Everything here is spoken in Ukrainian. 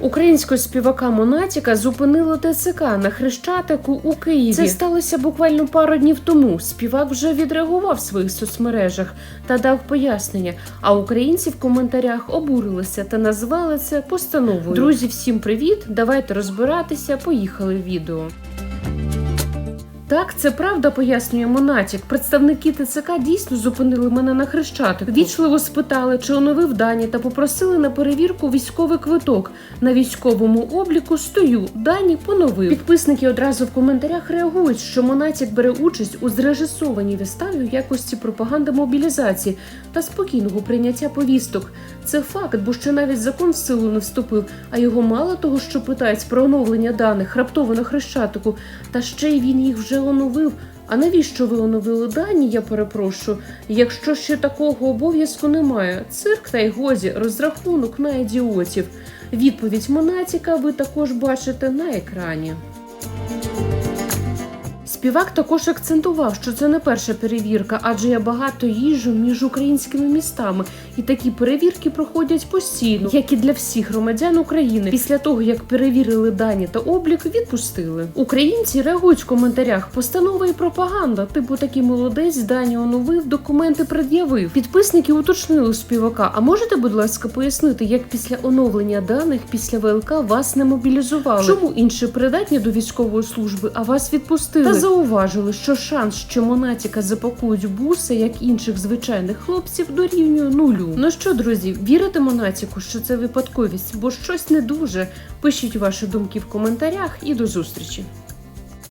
Українського співака Монатіка зупинило ТЦК на Хрещатику у Києві. Це сталося буквально пару днів тому. Співак вже відреагував в своїх соцмережах та дав пояснення. А українці в коментарях обурилися та назвали це постановою. Друзі, всім привіт! Давайте розбиратися. Поїхали в відео. Так, це правда, пояснює Монатік. Представники ТЦК дійсно зупинили мене на хрещатику. Вічливо спитали, чи оновив дані, та попросили на перевірку військовий квиток. На військовому обліку стою. Дані поновив. Підписники одразу в коментарях реагують, що Монатік бере участь у зрежисованій виставі в якості пропаганди мобілізації та спокійного прийняття повісток. Це факт, бо ще навіть закон в силу не вступив, а його мало того, що питають про оновлення даних раптово на хрещатику, та ще й він їх вже оновив. А навіщо ви оновили дані? Я перепрошую. Якщо ще такого обов'язку немає, цирк та й гозі, розрахунок на ідіотів. Відповідь Монатіка ви також бачите на екрані. Співак також акцентував, що це не перша перевірка, адже є багато їжу між українськими містами, і такі перевірки проходять постійно, як і для всіх громадян України. Після того як перевірили дані та облік, відпустили. Українці реагують в коментарях. Постанова і пропаганда. Типу такий молодець дані оновив, документи пред'явив. Підписники уточнили співака. А можете, будь ласка, пояснити, як після оновлення даних після ВЛК вас не мобілізували? Чому інші придатні до військової служби, а вас відпустили? Зауважили, що шанс, що Монатіка запакують буси, як інших звичайних хлопців, дорівнює нулю. Ну що, друзі, вірите Монатіку, що це випадковість, бо щось не дуже. Пишіть ваші думки в коментарях і до зустрічі.